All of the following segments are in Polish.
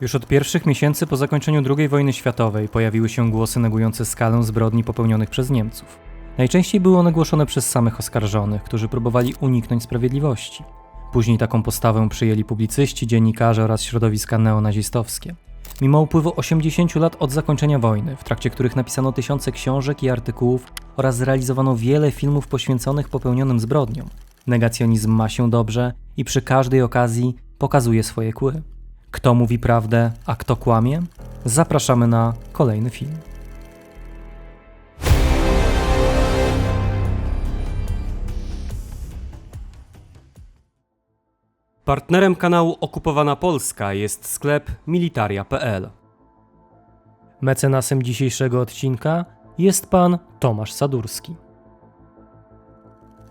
Już od pierwszych miesięcy po zakończeniu II wojny światowej pojawiły się głosy negujące skalę zbrodni popełnionych przez Niemców. Najczęściej były one głoszone przez samych oskarżonych, którzy próbowali uniknąć sprawiedliwości. Później taką postawę przyjęli publicyści, dziennikarze oraz środowiska neonazistowskie. Mimo upływu 80 lat od zakończenia wojny, w trakcie których napisano tysiące książek i artykułów oraz zrealizowano wiele filmów poświęconych popełnionym zbrodniom, negacjonizm ma się dobrze i przy każdej okazji pokazuje swoje kły. Kto mówi prawdę, a kto kłamie? Zapraszamy na kolejny film. Partnerem kanału Okupowana Polska jest sklep militaria.pl. Mecenasem dzisiejszego odcinka jest pan Tomasz Sadurski.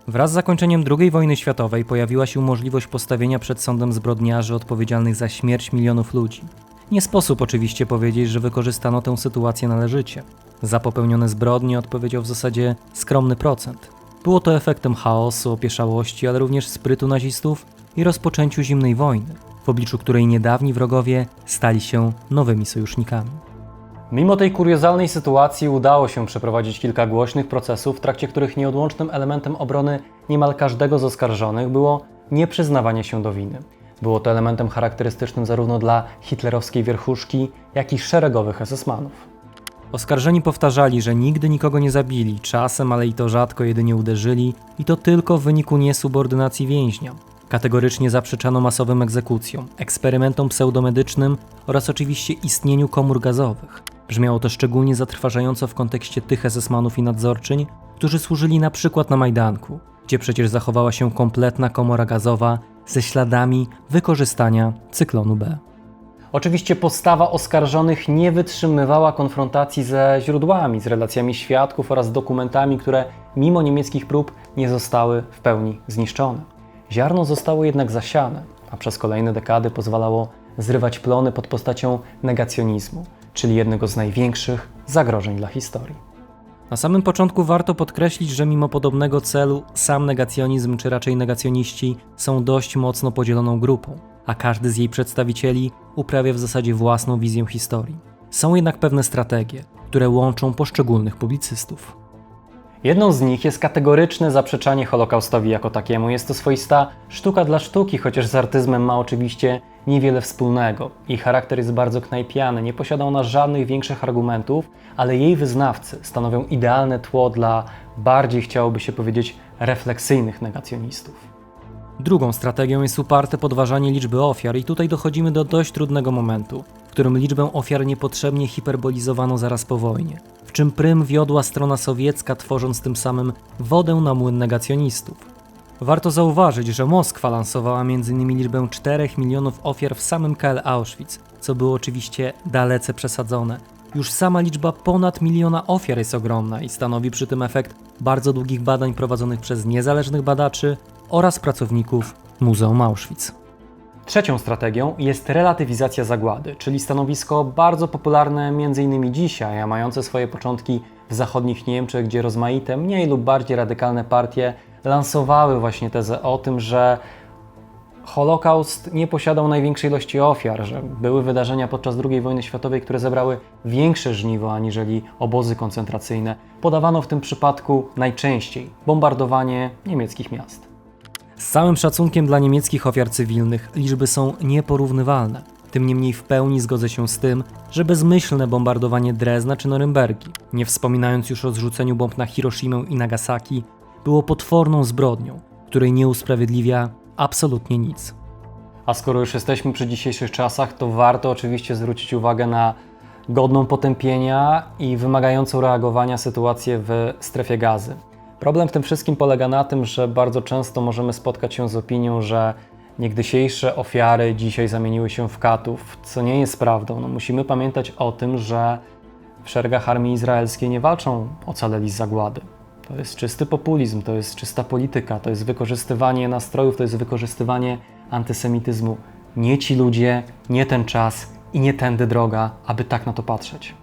Wraz z zakończeniem II wojny światowej pojawiła się możliwość postawienia przed sądem zbrodniarzy odpowiedzialnych za śmierć milionów ludzi. Nie sposób oczywiście powiedzieć, że wykorzystano tę sytuację należycie. Za popełnione zbrodnie odpowiedział w zasadzie skromny procent. Było to efektem chaosu, opieszałości, ale również sprytu nazistów i rozpoczęciu zimnej wojny, w obliczu której niedawni wrogowie stali się nowymi sojusznikami. Mimo tej kuriozalnej sytuacji udało się przeprowadzić kilka głośnych procesów, w trakcie których nieodłącznym elementem obrony niemal każdego z oskarżonych było nieprzyznawanie się do winy. Było to elementem charakterystycznym zarówno dla hitlerowskiej wierchuszki, jak i szeregowych SS-manów. Oskarżeni powtarzali, że nigdy nikogo nie zabili, czasem, ale i to rzadko jedynie uderzyli, i to tylko w wyniku niesubordynacji więźnia. Kategorycznie zaprzeczano masowym egzekucjom, eksperymentom pseudomedycznym oraz oczywiście istnieniu komór gazowych. Brzmiało to szczególnie zatrważająco w kontekście tych SS-manów i nadzorczyń, którzy służyli na przykład na Majdanku, gdzie przecież zachowała się kompletna komora gazowa ze śladami wykorzystania cyklonu B. Oczywiście postawa oskarżonych nie wytrzymywała konfrontacji ze źródłami, z relacjami świadków oraz dokumentami, które mimo niemieckich prób nie zostały w pełni zniszczone. Ziarno zostało jednak zasiane, a przez kolejne dekady pozwalało zrywać plony pod postacią negacjonizmu, czyli jednego z największych zagrożeń dla historii. Na samym początku warto podkreślić, że mimo podobnego celu, sam negacjonizm, czy raczej negacjoniści, są dość mocno podzieloną grupą, a każdy z jej przedstawicieli uprawia w zasadzie własną wizję historii. Są jednak pewne strategie, które łączą poszczególnych publicystów. Jedną z nich jest kategoryczne zaprzeczanie Holokaustowi jako takiemu. Jest to swoista sztuka dla sztuki, chociaż z artyzmem ma oczywiście niewiele wspólnego. Jej charakter jest bardzo knajpiany, nie posiada ona żadnych większych argumentów, ale jej wyznawcy stanowią idealne tło dla bardziej chciałoby się powiedzieć refleksyjnych negacjonistów. Drugą strategią jest uparte podważanie liczby ofiar, i tutaj dochodzimy do dość trudnego momentu, w którym liczbę ofiar niepotrzebnie hiperbolizowano zaraz po wojnie, w czym prym wiodła strona sowiecka, tworząc tym samym wodę na młyn negacjonistów. Warto zauważyć, że Moskwa lansowała m.in. liczbę 4 milionów ofiar w samym KL Auschwitz, co było oczywiście dalece przesadzone. Już sama liczba ponad miliona ofiar jest ogromna i stanowi przy tym efekt bardzo długich badań prowadzonych przez niezależnych badaczy oraz pracowników Muzeum Auschwitz. Trzecią strategią jest relatywizacja zagłady, czyli stanowisko bardzo popularne m.in. dzisiaj, a mające swoje początki w zachodnich Niemczech, gdzie rozmaite, mniej lub bardziej radykalne partie lansowały właśnie tezę o tym, że Holokaust nie posiadał największej ilości ofiar, że były wydarzenia podczas II wojny światowej, które zebrały większe żniwo aniżeli obozy koncentracyjne. Podawano w tym przypadku najczęściej bombardowanie niemieckich miast. Z całym szacunkiem dla niemieckich ofiar cywilnych liczby są nieporównywalne. Tym niemniej w pełni zgodzę się z tym, że bezmyślne bombardowanie Drezna czy Norymbergi, nie wspominając już o zrzuceniu bomb na Hiroshimę i Nagasaki, było potworną zbrodnią, której nie usprawiedliwia absolutnie nic. A skoro już jesteśmy przy dzisiejszych czasach, to warto oczywiście zwrócić uwagę na godną potępienia i wymagającą reagowania sytuację w strefie gazy. Problem w tym wszystkim polega na tym, że bardzo często możemy spotkać się z opinią, że niegdysiejsze ofiary dzisiaj zamieniły się w katów, co nie jest prawdą. No, musimy pamiętać o tym, że w szeregach armii izraelskiej nie walczą ocaleli z zagłady. To jest czysty populizm, to jest czysta polityka, to jest wykorzystywanie nastrojów, to jest wykorzystywanie antysemityzmu. Nie ci ludzie, nie ten czas i nie tędy droga, aby tak na to patrzeć.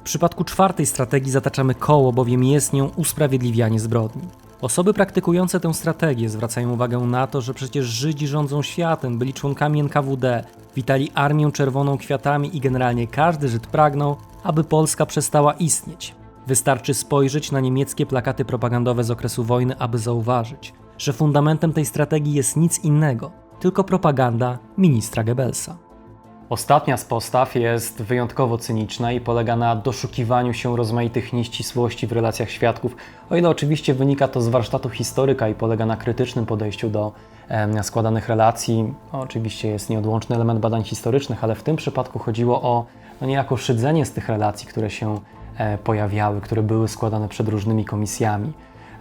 W przypadku czwartej strategii zataczamy koło, bowiem jest nią usprawiedliwianie zbrodni. Osoby praktykujące tę strategię zwracają uwagę na to, że przecież Żydzi rządzą światem, byli członkami NKWD, witali Armię Czerwoną kwiatami i generalnie każdy Żyd pragnął, aby Polska przestała istnieć. Wystarczy spojrzeć na niemieckie plakaty propagandowe z okresu wojny, aby zauważyć, że fundamentem tej strategii jest nic innego, tylko propaganda ministra Goebbelsa. Ostatnia z postaw jest wyjątkowo cyniczna i polega na doszukiwaniu się rozmaitych nieścisłości w relacjach świadków, o ile oczywiście wynika to z warsztatu historyka i polega na krytycznym podejściu do em, składanych relacji. No, oczywiście jest nieodłączny element badań historycznych, ale w tym przypadku chodziło o no, niejako szydzenie z tych relacji, które się e, pojawiały, które były składane przed różnymi komisjami.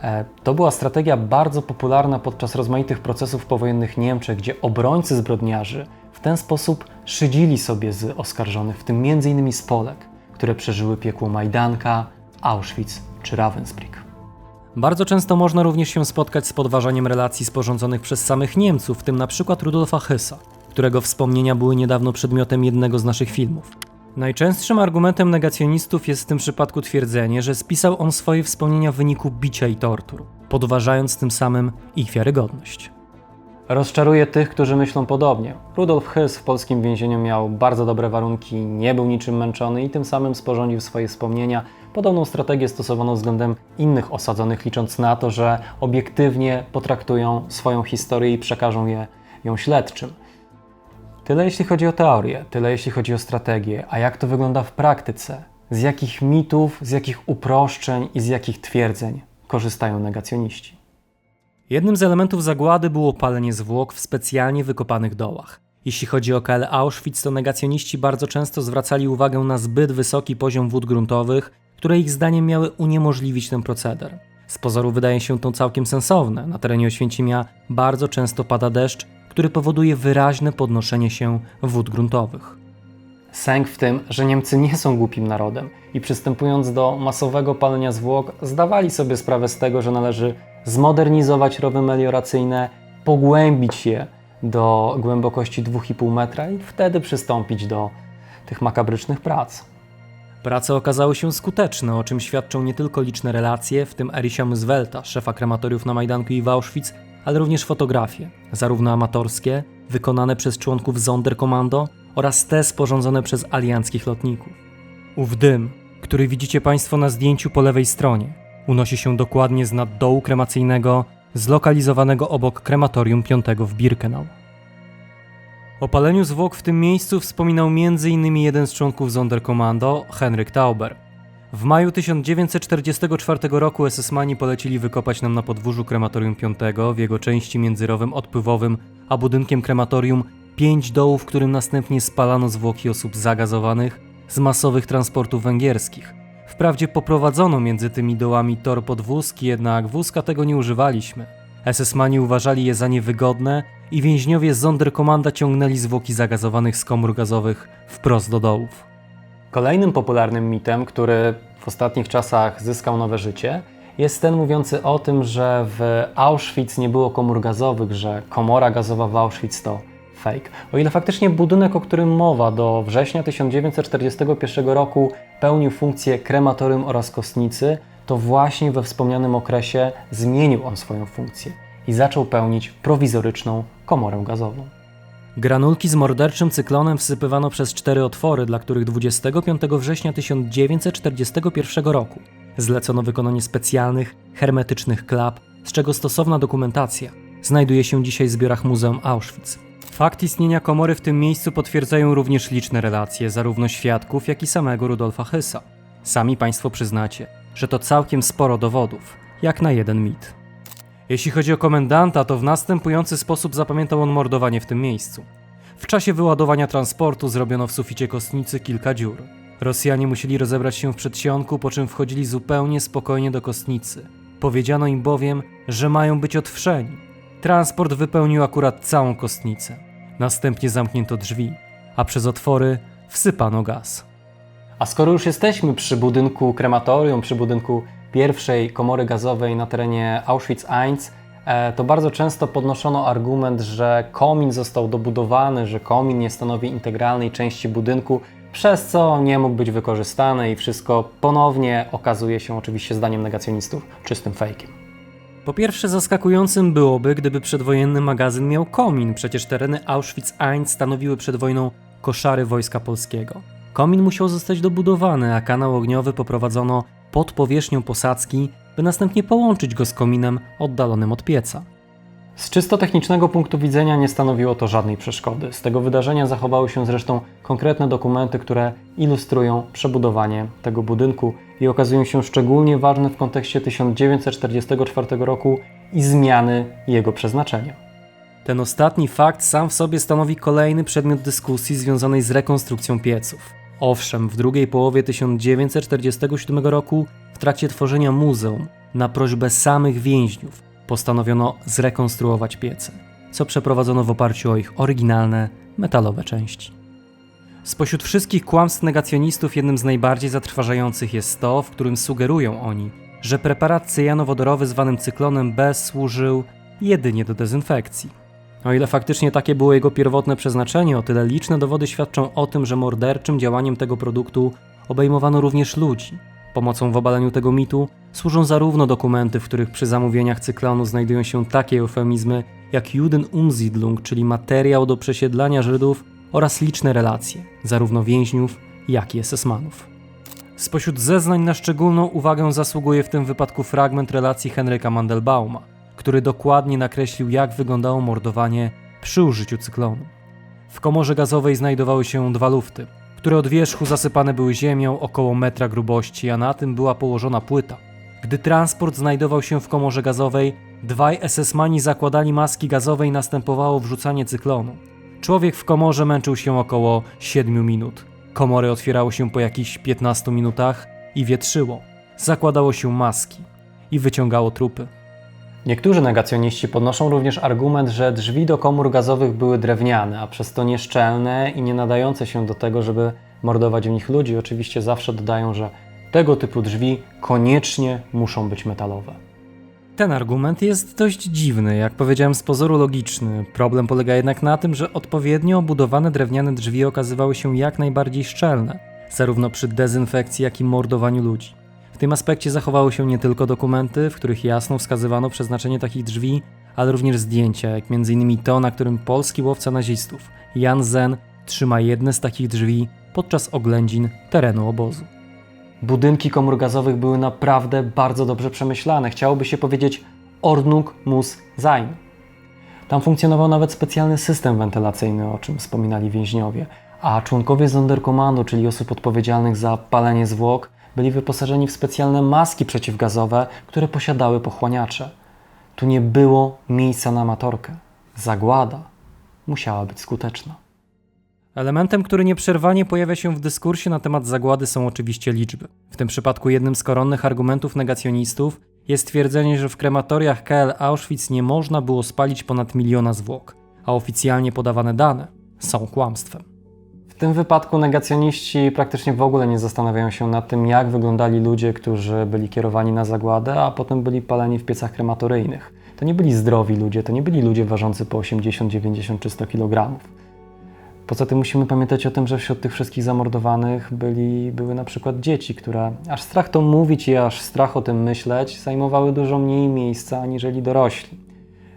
E, To była strategia bardzo popularna podczas rozmaitych procesów powojennych Niemczech, gdzie obrońcy zbrodniarzy w ten sposób szydzili sobie z oskarżonych, w tym m.in. z Polek, które przeżyły piekło Majdanka, Auschwitz czy Ravensbrück. Bardzo często można również się spotkać z podważaniem relacji sporządzonych przez samych Niemców, w tym na przykład Rudolfa Hessa, którego wspomnienia były niedawno przedmiotem jednego z naszych filmów. Najczęstszym argumentem negacjonistów jest w tym przypadku twierdzenie, że spisał on swoje wspomnienia w wyniku bicia i tortur, podważając tym samym ich wiarygodność. Rozczaruje tych, którzy myślą podobnie. Rudolf Hess w polskim więzieniu miał bardzo dobre warunki, nie był niczym męczony i tym samym sporządził swoje wspomnienia. Podobną strategię stosowano względem innych osadzonych, licząc na to, że obiektywnie potraktują swoją historię i przekażą je, ją śledczym. Tyle jeśli chodzi o teorię, tyle jeśli chodzi o strategię, a jak to wygląda w praktyce? Z jakich mitów, z jakich uproszczeń i z jakich twierdzeń korzystają negacjoniści? Jednym z elementów zagłady było palenie zwłok w specjalnie wykopanych dołach. Jeśli chodzi o KL Auschwitz, to negacjoniści bardzo często zwracali uwagę na zbyt wysoki poziom wód gruntowych, które ich zdaniem miały uniemożliwić ten proceder. Z pozoru wydaje się to całkiem sensowne. Na terenie Oświęcimia bardzo często pada deszcz, który powoduje wyraźne podnoszenie się wód gruntowych. Sęk w tym, że Niemcy nie są głupim narodem i przystępując do masowego palenia zwłok, zdawali sobie sprawę z tego, że należy zmodernizować rowy melioracyjne, pogłębić je do głębokości 2,5 metra i wtedy przystąpić do tych makabrycznych prac. Prace okazały się skuteczne, o czym świadczą nie tylko liczne relacje, w tym Erisia Myswelta, szefa krematoriów na Majdanku i w Auschwitz, ale również fotografie, zarówno amatorskie, wykonane przez członków Sonderkommando oraz te sporządzone przez alianckich lotników. Ów dym, który widzicie Państwo na zdjęciu po lewej stronie, unosi się dokładnie z nad dołu kremacyjnego, zlokalizowanego obok krematorium 5 w Birkenau. O paleniu zwłok w tym miejscu wspominał m.in. jeden z członków Sonderkommando, Henryk Tauber. W maju 1944 roku SS-mani polecili wykopać nam na podwórzu krematorium 5 w jego części między rowem odpływowym a budynkiem krematorium pięć dołów, w którym następnie spalano zwłoki osób zagazowanych z masowych transportów węgierskich. Wprawdzie poprowadzono między tymi dołami tor podwózki, jednak wózka tego nie używaliśmy. SS-mani uważali je za niewygodne i więźniowie z Sonderkommanda ciągnęli zwłoki zagazowanych z komór gazowych wprost do dołów. Kolejnym popularnym mitem, który w ostatnich czasach zyskał nowe życie, jest ten mówiący o tym, że w Auschwitz nie było komór gazowych, że komora gazowa w Auschwitz to fake. O ile faktycznie budynek, o którym mowa, do września 1941 roku pełnił funkcję krematorium oraz kostnicy, to właśnie we wspomnianym okresie zmienił on swoją funkcję i zaczął pełnić prowizoryczną komorę gazową. Granulki z morderczym cyklonem wsypywano przez cztery otwory, dla których 25 września 1941 roku zlecono wykonanie specjalnych, hermetycznych klap, z czego stosowna dokumentacja znajduje się dzisiaj w zbiorach Muzeum Auschwitz. Fakt istnienia komory w tym miejscu potwierdzają również liczne relacje zarówno świadków, jak i samego Rudolfa Hessa. Sami Państwo przyznacie, że to całkiem sporo dowodów, jak na jeden mit. Jeśli chodzi o komendanta, to w następujący sposób zapamiętał on mordowanie w tym miejscu. W czasie wyładowania transportu zrobiono w suficie kostnicy kilka dziur. Rosjanie musieli rozebrać się w przedsionku, po czym wchodzili zupełnie spokojnie do kostnicy. Powiedziano im bowiem, że mają być otwrzeni. Transport wypełnił akurat całą kostnicę. Następnie zamknięto drzwi, a przez otwory wsypano gaz. A skoro już jesteśmy przy budynku krematorium, przy budynku pierwszej komory gazowej na terenie Auschwitz-1, e, to bardzo często podnoszono argument, że komin został dobudowany, że komin nie stanowi integralnej części budynku, przez co nie mógł być wykorzystany i wszystko ponownie okazuje się oczywiście zdaniem negacjonistów czystym fejkiem. Po pierwsze, zaskakującym byłoby, gdyby przedwojenny magazyn miał komin, przecież tereny Auschwitz-Ein stanowiły przed wojną koszary wojska polskiego. Komin musiał zostać dobudowany, a kanał ogniowy poprowadzono pod powierzchnią posadzki, by następnie połączyć go z kominem oddalonym od pieca. Z czysto technicznego punktu widzenia nie stanowiło to żadnej przeszkody. Z tego wydarzenia zachowały się zresztą konkretne dokumenty, które ilustrują przebudowanie tego budynku i okazują się szczególnie ważne w kontekście 1944 roku i zmiany jego przeznaczenia. Ten ostatni fakt sam w sobie stanowi kolejny przedmiot dyskusji związanej z rekonstrukcją pieców. Owszem, w drugiej połowie 1947 roku, w trakcie tworzenia muzeum, na prośbę samych więźniów, postanowiono zrekonstruować piece, co przeprowadzono w oparciu o ich oryginalne, metalowe części. Spośród wszystkich kłamstw negacjonistów jednym z najbardziej zatrważających jest to, w którym sugerują oni, że preparat cyjanowodorowy zwanym cyklonem B służył jedynie do dezynfekcji. O ile faktycznie takie było jego pierwotne przeznaczenie, o tyle liczne dowody świadczą o tym, że morderczym działaniem tego produktu obejmowano również ludzi. Pomocą w obaleniu tego mitu służą zarówno dokumenty, w których przy zamówieniach cyklonu znajdują się takie eufemizmy jak Judenumsiedlung, czyli materiał do przesiedlania Żydów, oraz liczne relacje, zarówno więźniów, jak i SS-manów. Spośród zeznań na szczególną uwagę zasługuje w tym wypadku fragment relacji Henryka Mandelbauma, który dokładnie nakreślił, jak wyglądało mordowanie przy użyciu cyklonu. W komorze gazowej znajdowały się dwa lufty, które od wierzchu zasypane były ziemią około metra grubości, a na tym była położona płyta. Gdy transport znajdował się w komorze gazowej, dwaj SS-mani zakładali maski gazowe i następowało wrzucanie cyklonu. Człowiek w komorze męczył się około 7 minut. Komory otwierały się po jakichś 15 minutach i wietrzyło. Zakładało się maski i wyciągało trupy. Niektórzy negacjoniści podnoszą również argument, że drzwi do komór gazowych były drewniane, a przez to nieszczelne i nie nadające się do tego, żeby mordować w nich ludzi. Oczywiście zawsze dodają, że tego typu drzwi koniecznie muszą być metalowe. Ten argument jest dość dziwny, jak powiedziałem, z pozoru logiczny. Problem polega jednak na tym, że odpowiednio obudowane drewniane drzwi okazywały się jak najbardziej szczelne, zarówno przy dezynfekcji, jak i mordowaniu ludzi. W tym aspekcie zachowały się nie tylko dokumenty, w których jasno wskazywano przeznaczenie takich drzwi, ale również zdjęcia, jak m.in. to, na którym polski łowca nazistów, Jan Zen, trzyma jedne z takich drzwi podczas oględzin terenu obozu. Budynki komór gazowych były naprawdę bardzo dobrze przemyślane. Chciałoby się powiedzieć Ordnung muss sein. Tam funkcjonował nawet specjalny system wentylacyjny, o czym wspominali więźniowie, a członkowie Sonderkommando, czyli osób odpowiedzialnych za palenie zwłok, byli wyposażeni w specjalne maski przeciwgazowe, które posiadały pochłaniacze. Tu nie było miejsca na amatorkę. Zagłada musiała być skuteczna. Elementem, który nieprzerwanie pojawia się w dyskursie na temat zagłady są oczywiście liczby. W tym przypadku jednym z koronnych argumentów negacjonistów jest twierdzenie, że w krematoriach KL Auschwitz nie można było spalić ponad miliona zwłok, a oficjalnie podawane dane są kłamstwem. W tym wypadku negacjoniści praktycznie w ogóle nie zastanawiają się nad tym, jak wyglądali ludzie, którzy byli kierowani na zagładę, a potem byli paleni w piecach krematoryjnych. To nie byli zdrowi ludzie, to nie byli ludzie ważący po 80, 90 czy 100 kg. Poza tym musimy pamiętać o tym, że wśród tych wszystkich zamordowanych byli, były na przykład dzieci, które aż strach to mówić i aż strach o tym myśleć, zajmowały dużo mniej miejsca aniżeli dorośli.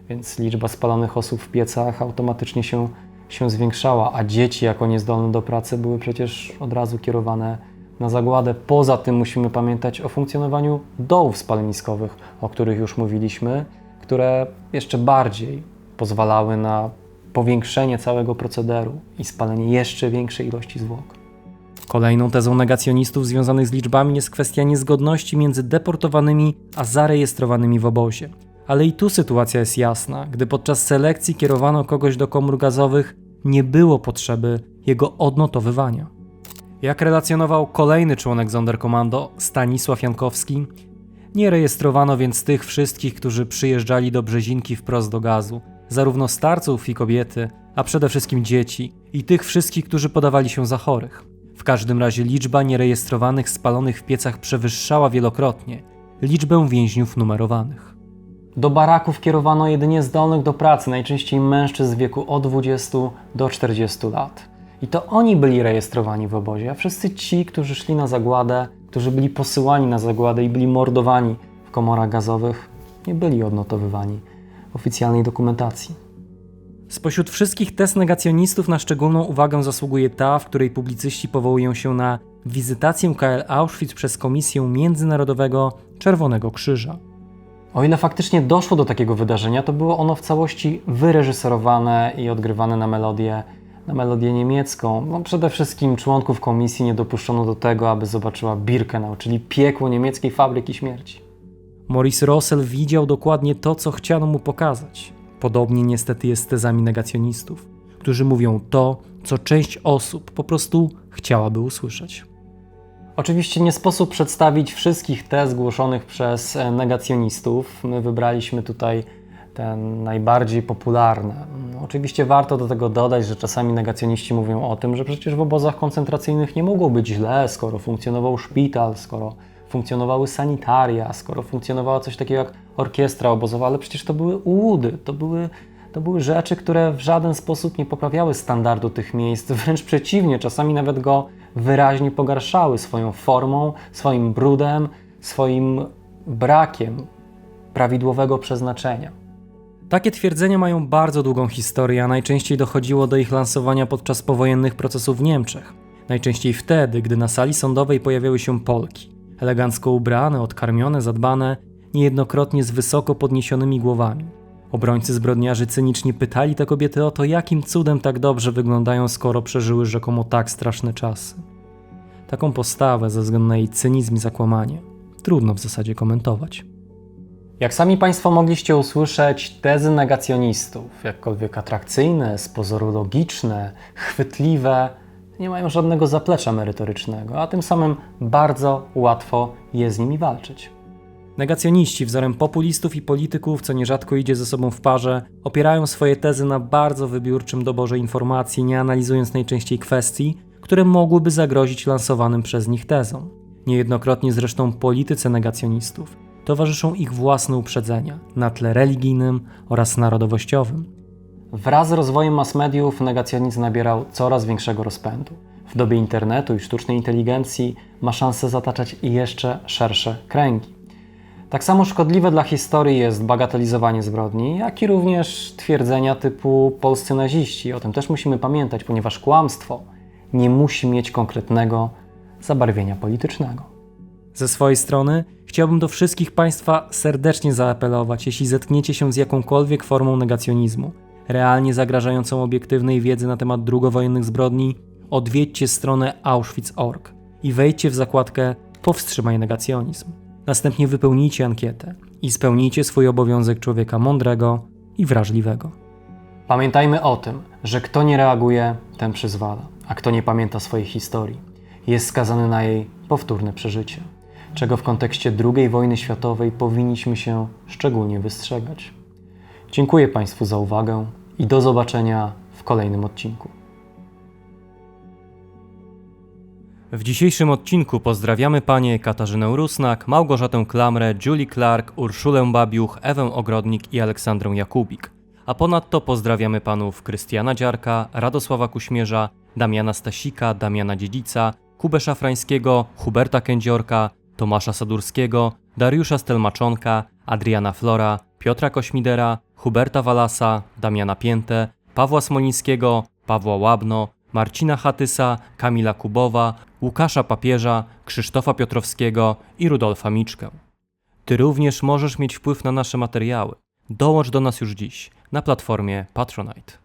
Więc liczba spalonych osób w piecach automatycznie się, się zwiększała, a dzieci jako niezdolne do pracy były przecież od razu kierowane na zagładę. Poza tym musimy pamiętać o funkcjonowaniu dołów spaleniskowych, o których już mówiliśmy, które jeszcze bardziej pozwalały na powiększenie całego procederu i spalenie jeszcze większej ilości zwłok. Kolejną tezą negacjonistów związanych z liczbami jest kwestia niezgodności między deportowanymi a zarejestrowanymi w obozie. Ale i tu sytuacja jest jasna, gdy podczas selekcji kierowano kogoś do komór gazowych, nie było potrzeby jego odnotowywania. Jak relacjonował kolejny członek Sonderkommando, Stanisław Jankowski, nie rejestrowano więc tych wszystkich, którzy przyjeżdżali do Brzezinki wprost do gazu, zarówno starców i kobiety, a przede wszystkim dzieci i tych wszystkich, którzy podawali się za chorych. W każdym razie liczba nierejestrowanych spalonych w piecach przewyższała wielokrotnie liczbę więźniów numerowanych. Do baraków kierowano jedynie zdolnych do pracy, najczęściej mężczyzn w wieku od 20 do 40 lat. I to oni byli rejestrowani w obozie, a wszyscy ci, którzy szli na zagładę, którzy byli posyłani na zagładę i byli mordowani w komorach gazowych, nie byli odnotowywani w oficjalnej dokumentacji. Spośród wszystkich tez negacjonistów na szczególną uwagę zasługuje ta, w której publicyści powołują się na wizytację KL Auschwitz przez Komisję Międzynarodowego Czerwonego Krzyża. O ile faktycznie doszło do takiego wydarzenia, to było ono w całości wyreżyserowane i odgrywane na melodię, na melodię niemiecką. No, przede wszystkim członków komisji nie dopuszczono do tego, aby zobaczyła Birkenau, czyli piekło niemieckiej fabryki śmierci. Maurice Rossell widział dokładnie to, co chciano mu pokazać. Podobnie niestety jest z tezami negacjonistów, którzy mówią to, co część osób po prostu chciałaby usłyszeć. Oczywiście nie sposób przedstawić wszystkich tez głoszonych przez e, negacjonistów. My wybraliśmy tutaj te najbardziej popularne. Oczywiście warto do tego dodać, że czasami negacjoniści mówią o tym, że przecież w obozach koncentracyjnych nie mogło być źle, skoro funkcjonował szpital, skoro funkcjonowały sanitaria, skoro funkcjonowała coś takiego jak orkiestra obozowa, ale przecież to były ułudy, to były, to były rzeczy, które w żaden sposób nie poprawiały standardu tych miejsc, wręcz przeciwnie, czasami nawet go wyraźnie pogarszały swoją formą, swoim brudem, swoim brakiem prawidłowego przeznaczenia. Takie twierdzenia mają bardzo długą historię, a najczęściej dochodziło do ich lansowania podczas powojennych procesów w Niemczech. Najczęściej wtedy, gdy na sali sądowej pojawiały się Polki, elegancko ubrane, odkarmione, zadbane, niejednokrotnie z wysoko podniesionymi głowami. Obrońcy zbrodniarzy cynicznie pytali te kobiety o to, jakim cudem tak dobrze wyglądają, skoro przeżyły rzekomo tak straszne czasy. Taką postawę, ze względu na jej cynizm i zakłamanie, trudno w zasadzie komentować. Jak sami Państwo mogliście usłyszeć, tezy negacjonistów, jakkolwiek atrakcyjne, z pozoru logiczne, chwytliwe, nie mają żadnego zaplecza merytorycznego, a tym samym bardzo łatwo jest z nimi walczyć. Negacjoniści, wzorem populistów i polityków, co nierzadko idzie ze sobą w parze, opierają swoje tezy na bardzo wybiórczym doborze informacji, nie analizując najczęściej kwestii, które mogłyby zagrozić lansowanym przez nich tezom. Niejednokrotnie zresztą polityce negacjonistów towarzyszą ich własne uprzedzenia na tle religijnym oraz narodowościowym. Wraz z rozwojem mass mediów negacjonizm nabierał coraz większego rozpędu. W dobie internetu i sztucznej inteligencji ma szansę zataczać jeszcze szersze kręgi. Tak samo szkodliwe dla historii jest bagatelizowanie zbrodni, jak i również twierdzenia typu polscy naziści. O tym też musimy pamiętać, ponieważ kłamstwo nie musi mieć konkretnego zabarwienia politycznego. Ze swojej strony chciałbym do wszystkich Państwa serdecznie zaapelować, jeśli zetkniecie się z jakąkolwiek formą negacjonizmu, realnie zagrażającą obiektywnej wiedzy na temat drugowojennych zbrodni, odwiedźcie stronę auschwitz.org i wejdźcie w zakładkę Powstrzymaj negacjonizm. Następnie wypełnijcie ankietę i spełnijcie swój obowiązek człowieka mądrego i wrażliwego. Pamiętajmy o tym, że kto nie reaguje, ten przyzwala, a kto nie pamięta swojej historii, jest skazany na jej powtórne przeżycie, czego w kontekście II wojny światowej powinniśmy się szczególnie wystrzegać. Dziękuję Państwu za uwagę i do zobaczenia w kolejnym odcinku. W dzisiejszym odcinku pozdrawiamy panie Katarzynę Rusnak, Małgorzatę Klamrę, Julie Clark, Urszulę Babiuch, Ewę Ogrodnik i Aleksandrę Jakubik. A ponadto pozdrawiamy panów Krystiana Dziarka, Radosława Kuśmierza, Damiana Stasika, Damiana Dziedzica, Kubę Szafrańskiego, Huberta Kędziorka, Tomasza Sadurskiego, Dariusza Stelmaczonka, Adriana Flora, Piotra Kośmidera, Huberta Walasa, Damiana Piętę, Pawła Smolińskiego, Pawła Łabno, Marcina Hatysa, Kamila Kubowa, Łukasza Papieża, Krzysztofa Piotrowskiego i Rudolfa Miczkę. Ty również możesz mieć wpływ na nasze materiały. Dołącz do nas już dziś na platformie Patronite.